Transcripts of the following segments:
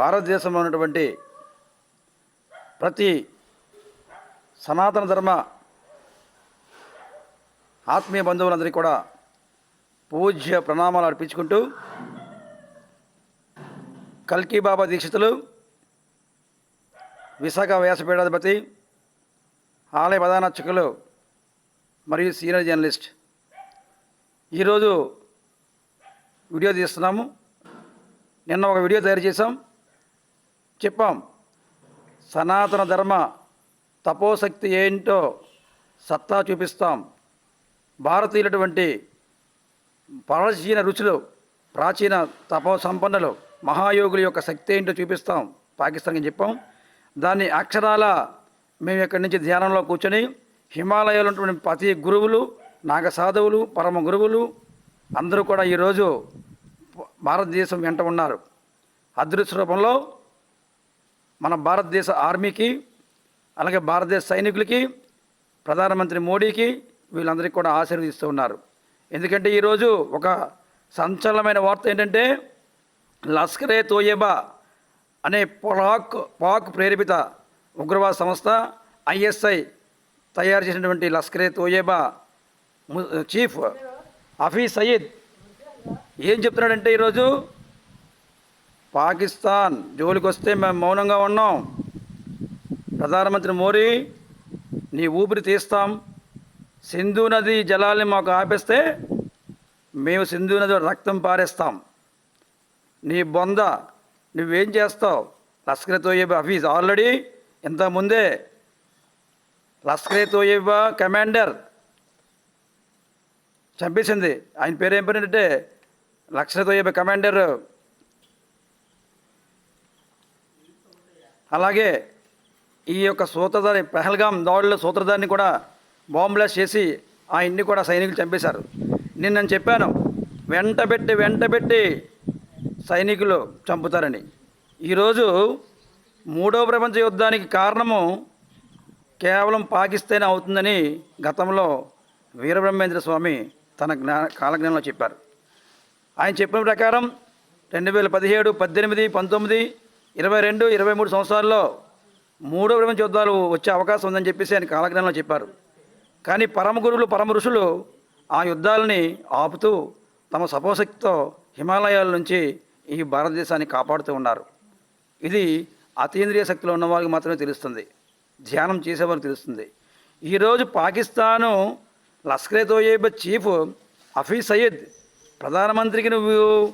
భారతదేశంలో ఉన్నటువంటి ప్రతి సనాతన ధర్మ ఆత్మీయ బంధువులందరికీ కూడా పూజ్య ప్రణామాలు అర్పించుకుంటూ కల్కి బాబా దీక్షితులు విశాఖ వ్యాసపీఠాధిపతి ఆలయ ప్రధానర్చకులు మరియు సీనియర్ జర్నలిస్ట్. ఈరోజు వీడియో తీస్తున్నాము. నిన్న ఒక వీడియో తయారు చేసాం చెప్పాం. సనాతన ధర్మ తపోశక్తి ఏంటో సత్తా చూపిస్తాం. భారతీయులటువంటి ప్రాచీన రుచులు ప్రాచీన తపో సంపన్నులు మహాయోగుల యొక్క శక్తి ఏంటో చూపిస్తాం. పాకిస్తాన్కి చెప్పాం. దాన్ని అక్షరాల మేము ఇక్కడి నుంచి ధ్యానంలో కూర్చొని హిమాలయాలు ఉన్నటువంటి ప్రతి గురువులు నాగ సాధువులు పరమ గురువులు అందరూ కూడా ఈరోజు భారతదేశం వెంట ఉన్నారు. అదృశ్య రూపంలో మన భారతదేశ ఆర్మీకి అలాగే భారతదేశ సైనికులకి ప్రధానమంత్రి మోడీకి వీళ్ళందరికీ కూడా ఆశీర్వదిస్తూ ఉన్నారు. ఎందుకంటే ఈరోజు ఒక సంచలనమైన వార్త ఏంటంటే లష్కరే తోయబా అనే పాక్ పాక్ ప్రేరేపిత ఉగ్రవాద సంస్థ ఐఎస్ఐ తయారు చేసినటువంటి లష్కరే తోయేబా చీఫ్ హఫీజ్ సయీద్ ఏం చెప్తున్నాడంటే ఈరోజు పాకిస్తాన్ జోలికి వస్తే మేము మౌనంగా ఉన్నాం. ప్రధానమంత్రి మోరీ నీ ఊపిరి తీస్తాం. సింధు నది జలాల్ని మాకు ఆపేస్తే మేము సింధు నది రక్తం పారేస్తాం. నీ బొంద నువ్వేం చేస్తావు? లష్కరే తోయేబా హఫీజ్. ఆల్రెడీ ఇంతకుముందే లష్కరే తోయేబా కమాండర్ చంపేసింది. ఆయన పేరు ఏం పేరు అంటే లష్కరే తోయేబా కమాండర్ అలాగే ఈ యొక్క సూత్రధారి పెహల్గాం దాడుల సూత్రధారిని కూడా బాంబ్ చేసి ఆ ఇంటిని కూడా సైనికులు చంపేశారు. నేను నేను చెప్పాను వెంటబెట్టి వెంటబెట్టి సైనికులు చంపుతారని. ఈరోజు మూడో ప్రపంచ యుద్ధానికి కారణము కేవలం పాకిస్తాన్ అవుతుందని గతంలో వీరబ్రహ్మేంద్ర స్వామి తన జ్ఞా కాలజ్ఞానంలో చెప్పారు. ఆయన చెప్పిన ప్రకారం రెండు వేల పదిహేడు పద్దెనిమిది పంతొమ్మిది ఇరవై రెండు ఇరవై మూడు సంవత్సరాల్లో మూడో ప్రపంచ యుద్ధాలు వచ్చే అవకాశం ఉందని చెప్పేసి ఆయన కాలజ్ఞానంలో చెప్పారు. కానీ పరమ గురువులు పరమ ఋషులు ఆ యుద్ధాలని ఆపుతూ తమ సపోశక్తితో హిమాలయాల నుంచి ఈ భారతదేశాన్ని కాపాడుతూ ఉన్నారు. ఇది అతీంద్రియ శక్తిలో ఉన్నవారికి మాత్రమే తెలుస్తుంది. ధ్యానం చేసేవారికి తెలుస్తుంది. ఈరోజు పాకిస్తాను లష్కరే తోయేబ చీఫ్ హఫీజ్ సయీద్ ప్రధానమంత్రికి నువ్వు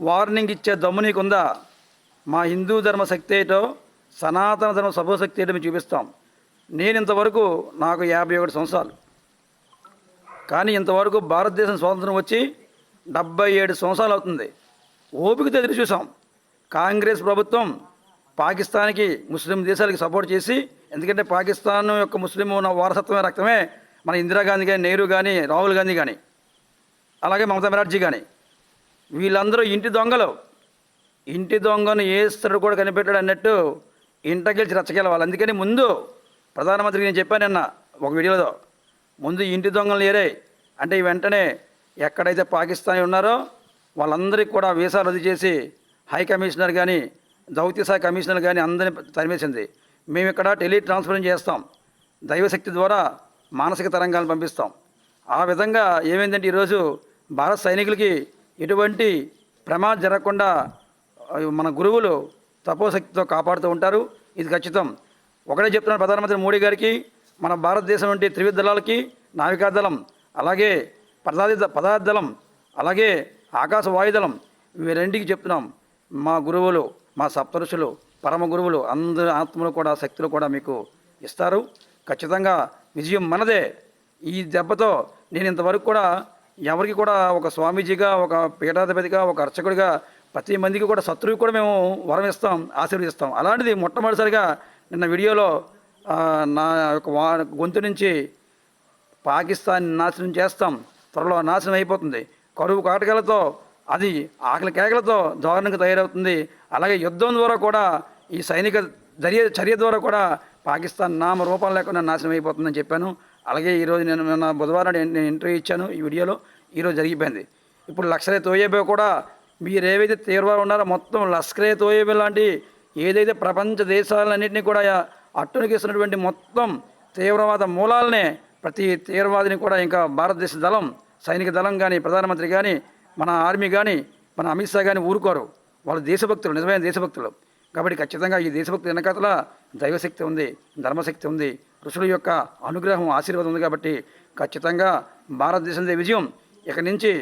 వార్నింగ్ ఇచ్చే దమ్ము నీకుందా? మా హిందూ ధర్మ శక్తి ఏటో సనాతన ధర్మ సభోశక్తి ఏటో మేము చూపిస్తాం. నేను ఇంతవరకు నాకు యాభై ఒకటి సంవత్సరాలు. కానీ ఇంతవరకు భారతదేశం స్వాతంత్రం వచ్చి డెబ్బై ఏడు సంవత్సరాలు అవుతుంది. ఓపికతో ఎదురు చూసాం కాంగ్రెస్ ప్రభుత్వం పాకిస్తాన్కి ముస్లిం దేశాలకి సపోర్ట్ చేసి ఎందుకంటే పాకిస్తాన్ యొక్క ముస్లిం ఉన్న వారసత్వమే రక్తమే మన ఇందిరాగాంధీ కానీ నెహ్రూ కానీ రాహుల్ గాంధీ కానీ అలాగే మమతా బెనర్జీ కానీ వీళ్ళందరూ ఇంటి దొంగలు. ఇంటి దొంగను ఏ ఏస్తడు కూడా కనిపెట్టాడు అన్నట్టు ఇంటకెళ్ళి రచ్చగెలవాలి. అందుకని ముందు ప్రధానమంత్రికి నేను చెప్పాను నిన్న ఒక వీడియోలో. ముందు ఇంటి దొంగలు ఏరే. అంటే వెంటనే ఎక్కడైతే పాకిస్తానీ ఉన్నారో వాళ్ళందరికీ కూడా వీసా రద్దు చేసి హై కమిషనర్ కానీ దౌత్య శాఖ కమిషనర్ కానీ అందరిని తరిమేసింది. మేము ఇక్కడ టెలి ట్రాన్స్ఫర్ చేస్తాం. దైవశక్తి ద్వారా మానసిక తరంగాలను పంపిస్తాం. ఆ విధంగా ఏమైందంటే ఈరోజు భారత సైనికులకి ఎటువంటి ప్రమాదం జరగకుండా మన గురువులు తపోశక్తితో కాపాడుతూ ఉంటారు. ఇది ఖచ్చితం. ఒకటే చెప్తున్నాను ప్రధానమంత్రి మోడీ గారికి మన భారతదేశం వంటి త్రివిధ దళాలకి నావికాదళం అలాగే పదార్థ పదార్థ దళం అలాగే ఆకాశ వాయుదళం ఇవి రెండింటికి చెప్తున్నాం. మా గురువులు మా సప్తరుషులు పరమ గురువులు అందరి ఆత్మలు కూడా శక్తులు కూడా మీకు ఇస్తారు. ఖచ్చితంగా విజయం మనదే. ఈ దెబ్బతో నేను ఇంతవరకు కూడా ఎవరికి కూడా ఒక స్వామీజీగా ఒక పీఠాధిపతిగా ఒక అర్చకుడిగా ప్రతి మందికి కూడా శత్రువు కూడా మేము వరం ఇస్తాం ఆశీర్వదిస్తాం. అలాంటిది మొట్టమొదటిసారిగా నిన్న వీడియోలో నా యొక్క గొంతు నుంచి పాకిస్తాన్ నాశనం చేస్తాం త్వరలో నాశనం అయిపోతుంది. కరువు కాటకాలతో అది ఆకలి కేకలతో దారుణంగా తయారవుతుంది. అలాగే యుద్ధం ద్వారా కూడా ఈ సైనిక చర్య చర్య ద్వారా కూడా పాకిస్తాన్ నామ రూపం లేకుండా నాశనం అయిపోతుందని చెప్పాను. అలాగే ఈరోజు నేను నిన్న బుధవారం నేను ఇంటర్వ్యూ ఇచ్చాను ఈ వీడియోలో. ఈరోజు జరిగిపోయింది. ఇప్పుడు లక్షలే తోయేబో కూడా మీరు ఏవైతే తీవ్రవాదులు ఉన్నారో మొత్తం లష్కరే తోయబి లాంటి ఏదైతే ప్రపంచ దేశాలన్నింటినీ కూడా అట్టునికిస్తున్నటువంటి మొత్తం తీవ్రవాద మూలాలనే ప్రతి తీవ్రవాదిని కూడా ఇంకా భారతదేశ దళం సైనిక దళం కానీ ప్రధానమంత్రి కానీ మన ఆర్మీ కానీ మన అమిత్ షా కానీ ఊరుకోరు. వాళ్ళు దేశభక్తులు నిజమైన దేశభక్తులు. కాబట్టి ఖచ్చితంగా ఈ దేశభక్తి వెనకాతల దైవశక్తి ఉంది ధర్మశక్తి ఉంది ఋషుల యొక్క అనుగ్రహం ఆశీర్వాదం ఉంది కాబట్టి ఖచ్చితంగా భారతదేశందే విజయం. ఇక నుంచి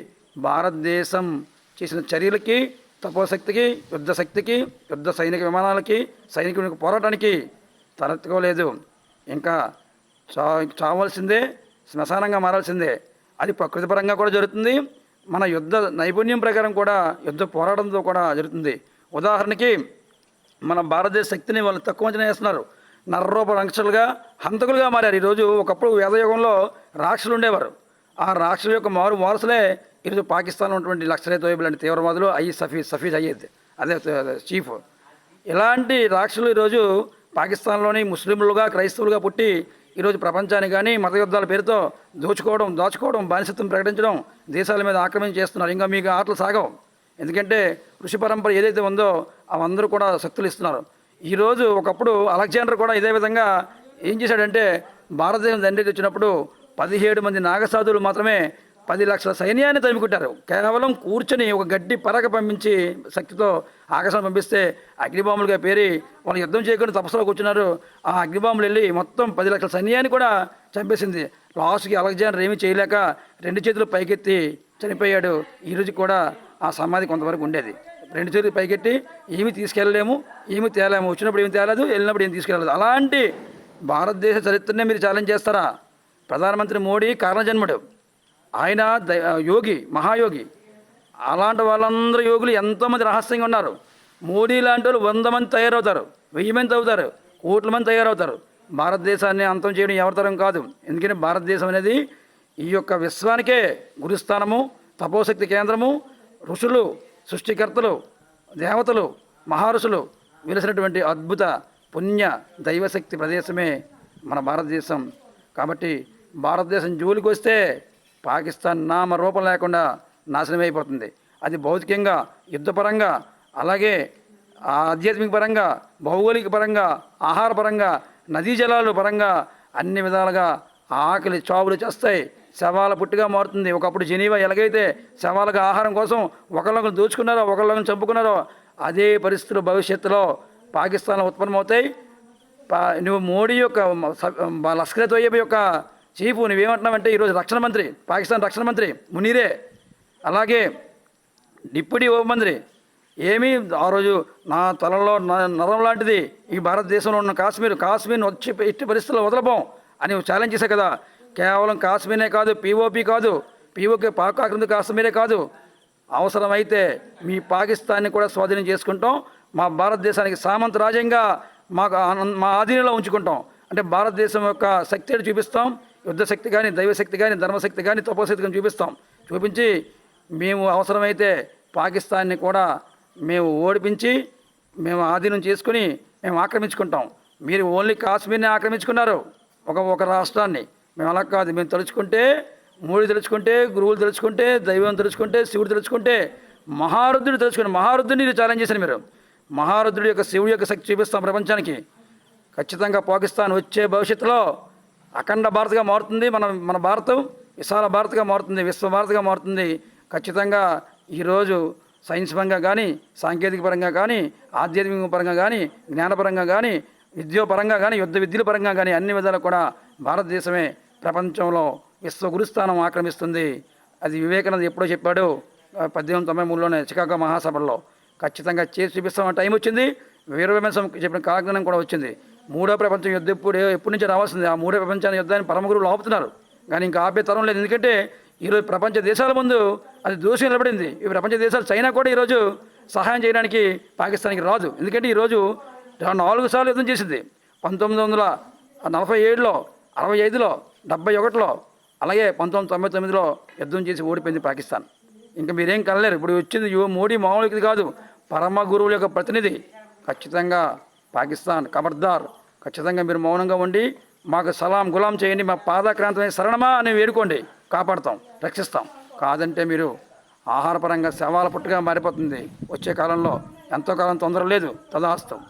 భారతదేశం చేసిన చర్యలకి తపోశక్తికి యుద్ధ శక్తికి యుద్ధ సైనిక విమానాలకి సైనికునికి పోరాటానికి తలెత్తుకోలేదు. ఇంకా చా చావాల్సిందే శ్మశానంగా మారాల్సిందే. అది ప్రకృతిపరంగా కూడా జరుగుతుంది. మన యుద్ధ నైపుణ్యం ప్రకారం కూడా యుద్ధ పోరాటంతో కూడా జరుగుతుంది. ఉదాహరణకి మన భారతదేశ శక్తిని వాళ్ళు తక్కువ అంచనా వేస్తున్నారు నర్రూప రంక్షలుగా హంతకులుగా మారారు. ఈరోజు ఒకప్పుడు వేదయుగంలో రాక్షసులు ఉండేవారు. ఆ రాక్షసుల యొక్క మారు వారసులే ఈరోజు పాకిస్తాన్ ఉన్నటువంటి లక్షలే తోయబుల్ అంటే తీవ్రవాదులు అయ్యి సఫీ సఫీజ్ అయ్యేది. అదే చీఫ్. ఇలాంటి రాక్షసులు ఈరోజు పాకిస్తాన్లోని ముస్లింలుగా క్రైస్తవులుగా పుట్టి ఈరోజు ప్రపంచాన్ని కానీ మత యుద్ధాల పేరుతో దోచుకోవడం దాచుకోవడం బానిసత్వం ప్రకటించడం దేశాల మీద ఆక్రమణ చేస్తున్నారు. ఇంకా మీకు ఆటలు సాగవు. ఎందుకంటే ఋషి పరంపర ఏదైతే ఉందో అవందరూ కూడా శక్తులు ఇస్తున్నారు. ఈరోజు ఒకప్పుడు అలెగ్జాండర్ కూడా ఇదే విధంగా ఏం చేశాడంటే భారతదేశం దండెత్తి వచ్చినప్పుడు పదిహేడు మంది నాగసాధువులు మాత్రమే పది లక్షల సైన్యాన్ని తరిమికొట్టారు. కేవలం కూర్చొని ఒక గడ్డి పరక పంపించి శక్తితో ఆకాశం పంపిస్తే అగ్నిబాంబులుగా పేరి వాళ్ళు యుద్ధం చేయకుండా తపస్సులో కూర్చున్నారు. ఆ అగ్నిబాంబులు వెళ్ళి మొత్తం పది లక్షల సైన్యాన్ని కూడా చంపేసింది. లాస్ట్కి అలెగ్జాండర్ ఏమీ చేయలేక రెండు చేతులు పైకెత్తి చనిపోయాడు. ఈరోజు కూడా ఆ సమాధి కొంతవరకు ఉండేది. రెండు చేతులు పైకెట్టి ఏమీ తీసుకెళ్ళలేము ఏమీ తేలేము. వచ్చినప్పుడు ఏమి తేలేదు వెళ్ళినప్పుడు ఏమి తీసుకెళ్ళలేదు. అలాంటి భారతదేశ చరిత్రనే మీరు ఛాలెంజ్ చేస్తారా? ప్రధానమంత్రి మోడీ కారణజన్ముడు. ఆయన దై- యోగి మహాయోగి. అలాంటి వాళ్ళందరూ యోగులు ఎంతోమంది రహస్యంగా ఉన్నారు. మోడీ లాంటి వాళ్ళు వంద మంది తయారవుతారు వెయ్యి మంది అవుతారు కోట్ల మంది తయారవుతారు. భారతదేశాన్ని అంతం చేయడం ఎవరితరం కాదు. ఎందుకంటే భారతదేశం అనేది ఈ యొక్క విశ్వానికే గురుస్థానము తపోశక్తి కేంద్రము. ఋషులు సృష్టికర్తలు దేవతలు మహర్షులు వెలిసినటువంటి అద్భుత పుణ్య దైవశక్తి ప్రదేశమే మన భారతదేశం. కాబట్టి భారతదేశం జోలికి వస్తే పాకిస్తాన్ నామ రూపం లేకుండా నాశనం అయిపోతుంది. అది భౌతికంగా యుద్ధపరంగా అలాగే ఆధ్యాత్మిక పరంగా భౌగోళిక పరంగా ఆహార పరంగా నదీ జలాలు పరంగా అన్ని విధాలుగా ఆకలి చావులు చేస్తాయి. శవాల పుట్టిగా మారుతుంది. ఒకప్పుడు జెనీవా ఎలాగైతే శవాలకు ఆహారం కోసం ఒకళ్ళొకరు దోచుకున్నారో ఒకళ్ళొకరు చంపుకున్నారో అదే పరిస్థితులు భవిష్యత్తులో పాకిస్తాన్లో ఉత్పన్నమవుతాయి. పా నువ్వు మోడీ యొక్క లస్కర్ స- తోయబ్ యొక్క చీఫ్ నువ్వేమంటున్నావంటే ఈరోజు రక్షణ మంత్రి పాకిస్తాన్ రక్షణ మంత్రి మునీరే అలాగే డిప్యూటీ హోంమంత్రి ఏమీ ఆ రోజు నా తలలో న- నరం లాంటిది ఈ భారతదేశంలో ఉన్న కాశ్మీర్ కాశ్మీర్ని వచ్చి ఎట్టి పరిస్థితుల్లో వదలబోం అని ఛాలెంజ్ చేశావు కదా. కేవలం కాశ్మీరే కాదు పీఓపీ కాదు పీఓకే పాక్ ఆక్రమిత కాశ్మీరే కాదు. అవసరమైతే మీ పాకిస్తాన్ని కూడా స్వాధీనం చేసుకుంటాం. మా భారతదేశానికి సామంత రాజ్యంగా మాకు మా ఆధీనంలో ఉంచుకుంటాం. అంటే భారతదేశం యొక్క శక్తిని చూపిస్తాం. యుద్ధశక్తి కానీ దైవశక్తి కానీ ధర్మశక్తి కానీ తపోశక్తి కానీ చూపిస్తాం. చూపించి మేము అవసరమైతే పాకిస్తాన్ని కూడా మేము ఓడిపించి మేము ఆధీనం చేసుకుని మేము ఆక్రమించుకుంటాం. మీరు ఓన్లీ కాశ్మీర్ని ఆక్రమించుకున్నారు ఒక ఒక రాష్ట్రాన్ని. మేము అలా కాదు మేము తలుచుకుంటే మూడి తలుచుకుంటే గురువులు తలుచుకుంటే దైవం తలుచుకుంటే శివుడు తలుచుకుంటే మహారుద్రుడు తెలుసుకుని మహారుద్రుడిని ఛాలెంజ్ చేశారు మీరు. మహారుద్రుడి యొక్క శివుడి యొక్క శక్తి చూపిస్తాం ప్రపంచానికి. ఖచ్చితంగా పాకిస్తాన్ వచ్చే భవిష్యత్తులో అఖండ భారత్గా మారుతుంది మన మన భారతం విశాల భారత్గా మారుతుంది విశ్వ భారత్గా మారుతుంది. ఖచ్చితంగా ఈరోజు సైన్స్ పరంగా కానీ సాంకేతిక పరంగా కానీ ఆధ్యాత్మిక పరంగా కానీ జ్ఞానపరంగా కానీ విద్యోపరంగా కానీ యుద్ధ విద్యల పరంగా కానీ అన్ని విధాలు కూడా భారతదేశమే ప్రపంచంలో విశ్వ గురుస్థానం ఆక్రమిస్తుంది. అది వివేకానంద ఎప్పుడో చెప్పాడు పద్దెనిమిది తొంభై మూడులోనే చికాగో మహాసభలో ఖచ్చితంగా చేసి చూపిస్తామని టైం వచ్చింది. వీర చెప్పిన కాలజ్ఞానం కూడా వచ్చింది. మూడో ప్రపంచం యుద్ధం ఎప్పుడు ఎప్పటి నుంచి రావాల్సింది. ఆ మూడో ప్రపంచాన్ని యుద్ధాన్ని పరమగురువులు ఆపుతున్నారు. కానీ ఇంకా ఆపే తరం లేదు. ఎందుకంటే ఈరోజు ప్రపంచ దేశాల ముందు అది దోషం నిలబడింది. ఈ ప్రపంచ దేశాలు చైనా కూడా ఈరోజు సహాయం చేయడానికి పాకిస్తాన్కి రాదు. ఎందుకంటే ఈరోజు నాలుగు సార్లు యుద్ధం చేసింది. పంతొమ్మిది వందల నలభై ఏడులో అరవై ఐదులో డెబ్బై ఒకటిలో అలాగే పంతొమ్మిది తొంభై తొమ్మిదిలో యుద్ధం చేసి ఓడిపోయింది పాకిస్తాన్. ఇంకా మీరేం కనలేరు. ఇప్పుడు వచ్చింది యువ మోడీ మామూలుగా కాదు. పరమ గురువుల యొక్క ప్రతినిధి. ఖచ్చితంగా పాకిస్తాన్ ఖబర్దార్ ఖచ్చితంగా మీరు మౌనంగా ఉండి మాకు సలాం గులాం చేయండి మా పాదాక్రాంతమైన శరణమా అని వేడుకోండి. కాపాడుతాం రక్షిస్తాం. కాదంటే మీరు ఆహారపరంగా శవాల పుట్టుగా మారిపోతుంది. వచ్చే కాలంలో ఎంతో కాలం తొందర లేదు తదాస్తం.